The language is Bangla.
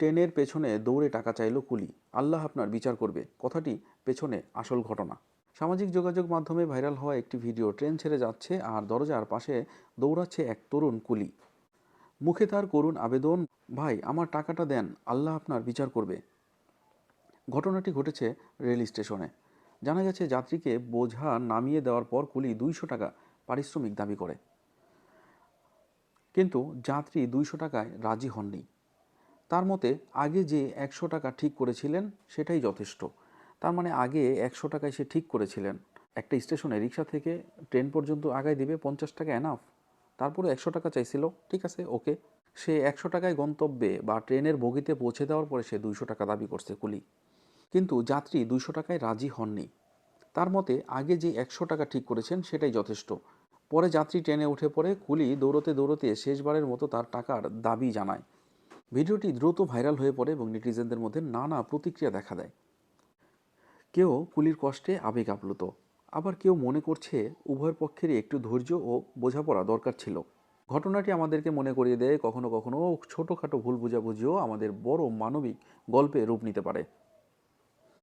ট্রেনের পেছনে দৌড়ে টাকা চাইল কুলি। আল্লাহ আপনার বিচার করবে। কথাটি পেছনে আসল ঘটনা। সামাজিক যোগাযোগ মাধ্যমে ভাইরাল হওয়া একটি ভিডিও ট্রেন ছেড়ে যাচ্ছে আর দরজার পাশে দৌড়াচ্ছে এক তরুণ কুলি। মুখে তার করুণ আবেদন, ভাই, আমার টাকাটা দেন, আল্লাহ আপনার বিচার করবে। ঘটনাটি ঘটেছে রেল স্টেশনে। জানা গেছে, যাত্রীকে বোঝা নামিয়ে দেওয়ার পর কুলি দুইশো টাকা পারিশ্রমিক দাবি করে। কিন্তু যাত্রী দুইশো টাকায় রাজি হননি। তার মতে আগে যে একশো টাকা ঠিক করেছিলেন সেটাই যথেষ্ট। তার মানে আগে একশো টাকায় সে ঠিক করেছিলেন। একটা স্টেশনে রিক্সা থেকে ট্রেন পর্যন্ত আগায় দিবে পঞ্চাশ টাকা এনাফ তারপরে একশো টাকা চাইছিল, ঠিক আছে ওকে সে একশো টাকায় গন্তব্যে বা ট্রেনের বগিতে পৌঁছে দেওয়ার পরে সে দুইশো টাকা দাবি করছে কুলি। কিন্তু যাত্রী দুইশো টাকায় রাজি হননি। তার মতে আগে যে একশো টাকা ঠিক করেছেন সেটাই যথেষ্ট। পরে যাত্রী ট্রেনে উঠে পড়ে কুলি দৌড়তে দৌড়তে শেষবারের মতো তার টাকার দাবি জানায়। ভিডিওটি দ্রুত ভাইরাল হয়ে পড়ে এবং নেটিজেনদের মধ্যে নানা প্রতিক্রিয়া দেখা দেয়। কেউ কুলির কষ্টে আবেগ আপ্লুত, আবার কেউ মনে করছে উভয়ের পক্ষেরই একটু ধৈর্য ও বোঝাপড়া দরকার ছিল। ঘটনাটি আমাদেরকে মনে করিয়ে দেয় কখনো কখনো ছোটোখাটো ভুল বোঝাবুঝিও আমাদের বড় মানবিক গল্পে রূপ নিতে পারে।